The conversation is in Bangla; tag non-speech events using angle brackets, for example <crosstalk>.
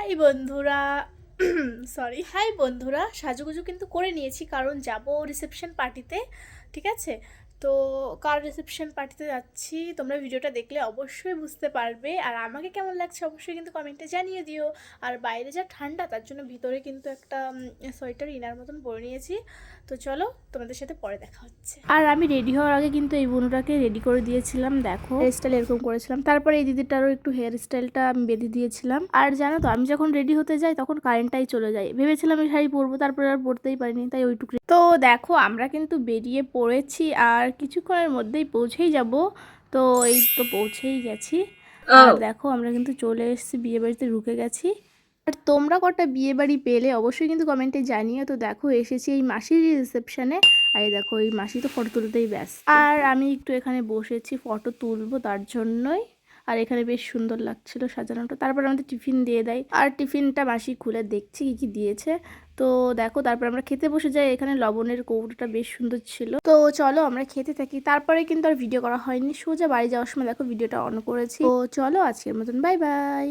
হাই বন্ধুরা <clears throat> সরি হাই বন্ধুরা, সাজুগুজু কিন্তু করে নিয়েছি, কারণ যাব রিসেপশন পার্টিতে ঠিক আছে? তো কার রিসেপশন পার্টিতে যাচ্ছি তোমরা ভিডিওটা দেখলে অবশ্যই বুঝতে পারবে। আর আমাকে কেমন লাগছে অবশ্যই কিন্তু কমেন্টে জানিয়ে দিও। আর বাইরে যা ঠান্ডা তার জন্য ভিতরে কিন্তু একটা সোয়েটার ইনার মতন পরে নিয়েছি। তো চলো তোমাদের সাথে পরে দেখা হচ্ছে। আর আমি রেডি হওয়ার আগে কিন্তু এই বোনটাকে রেডি করে দিয়েছিলাম দেখো। হেয়ার স্টাইল এরকম করেছিলাম। তারপরে এই দিদিটারও একটু হেয়ার স্টাইলটা আমি বেঁধে দিয়েছিলাম। আর জানো তো আমি যখন রেডি হতে যাই তখন কারেন্টটাই চলে যায়। ভেবেছিলাম এই শাড়ি পরবো তারপরে আর পরতেই পারিনি তাই ওইটুকু তো দেখো আমরা কিন্তু বেরিয়ে পড়েছি। আর কিছুক্ষণের মধ্যেই পৌঁছেই যাব। তো এই তো পৌঁছেই গেছি। আর দেখো আমরা কিন্তু চলে এসেছি বিয়ে বাড়িতে ঢুকে গেছি। আর তোমরা কটা বিয়ে বাড়ি পেলে অবশ্যই কিন্তু কমেন্টে জানিও। তো দেখো এসেছি এই মাসির রিসেপশনে আর এই দেখো এই মাসি তো ফটো তুলতেই ব্যস্ত। আর আমি একটু এখানে বসেছি ফটো তুলবো তার জন্যই। আর এখানে বেশ সুন্দর লাগছিল সাজানোটা। তারপর আমাদের টিফিন দিয়ে দেয়। আর টিফিনটা মাসি খুলে দেখছি কি কি দিয়েছে। তো দেখো, তারপর আমরা খেতে বসে যাই। এখানে লবণের কৌটোটা বেশ সুন্দর ছিল। তো চলো আমরা খেতে থাকি। তারপরে কিন্তু আর ভিডিও করা হয়নি। সোজা বাড়ি যাওয়ার সময় দেখো ভিডিওটা অন করেছি। তো চলো আজকের মতন বাই বাই